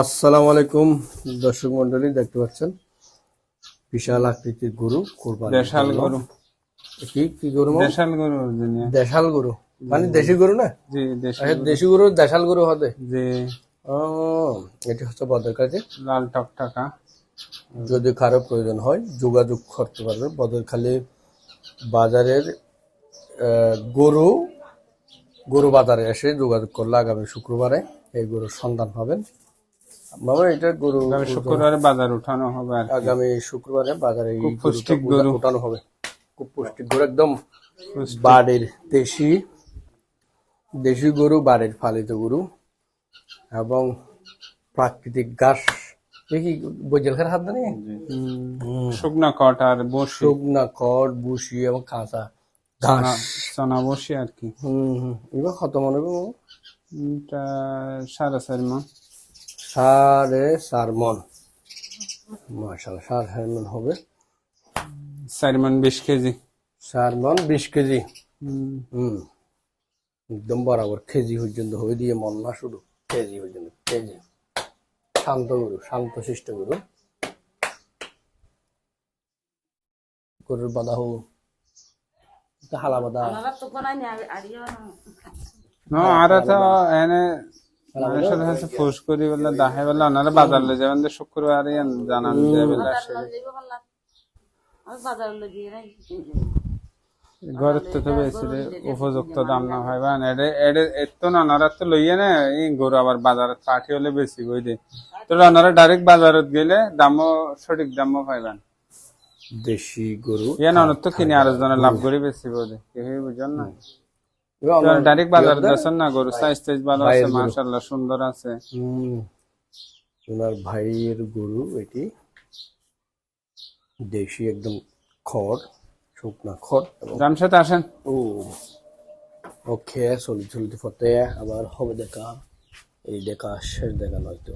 আসসালামু আলাইকুম দর্শক মন্ডলী দেখতে পাচ্ছেন? বিশাল আকৃতির গরু কোরবানি দেশাল গরু। কি? কি গরু দেশাল গরু দেশাল গরু? মানে দেশি গরু না? জি আচ্ছা দেশি গরু দেশাল গরু হবে? যে ও এটি হচ্ছে বদের কাছে লাল টকটকা। যদি কারও প্রয়োজন হয় যোগাযোগ করতে পারবে। বদরখালী বাজারের গরু গরু বাজারে এসে যোগাযোগ করলে আগামী শুক্রবারে এই গরুর সন্ধান পাবেন। বাবা এটা গরু শুক্রবারে বাজার উঠানো হবে আগামী শুক্রবারে বাজারে পুষ্টিক গরু। উঠানো হবে। খুব পুষ্টিক গরু একদম বাড়ির দেশি দেশি গরু বাড়ির পালিত গরু এবং প্রাকৃতিক ঘাস। দেখি বৈজেলখার হাত নেই শুকনা কট আর বসি। শুকনা কট বুসি এবং কাঁচা ঘাস। চনা বসি আর কি। হম হম। এবার কত মনে হবে সাড়ে চারি মন। সাড়ে চার মন মাসাল সাড়ে চার মন হবে। চারি মন বিশ কেজি। চার মন বিশ কেজি। হুম। একদম বরাবর কেজি পর্যন্ত হবে দিয়ে মন না শুধু কেজি পর্যন্ত কেজি। শান্ত গরু শান্ত শিষ্ট গরু। গরুর বাধা হোক হালা বাধা ন। আর তো এনে মানুষের সাথে সাথে ফুস করি বলে দাহে বলে ওনারা বাজার লয়ে যাবেন। শুক্রবার জানান যে ঘরের তো তো বেশি উপযুক্ত দাম না ভাই বান এডে এডে এত না ওনারা তো লইয়ে না এই গরু আবার বাজারে পাঠি হলে বেশি কই দে। তো ওনারা ডাইরেক্ট বাজারত গেলে দামও সঠিক দামও পাইবেন দেশি গরু ইয়ে না তো কিনে আর জনের লাভ করে বেশি বোধে কেউ বুঝেন না। ডাইরেক্ট বাজারে যাচ্ছেন না গরু সাইজ টাইজ ভালো আছে ভাইয়ের গরু। মাশাআল্লাহ সুন্দর আছে। ওনার ভাইয়ের গরু এটি দেশি একদম খড় শুকনা খড় এবং আসেন। ও। ওকে চলতে চলতে ফতে আবার হবে দেখা। এই দেখা শেষ দেখা নয়তো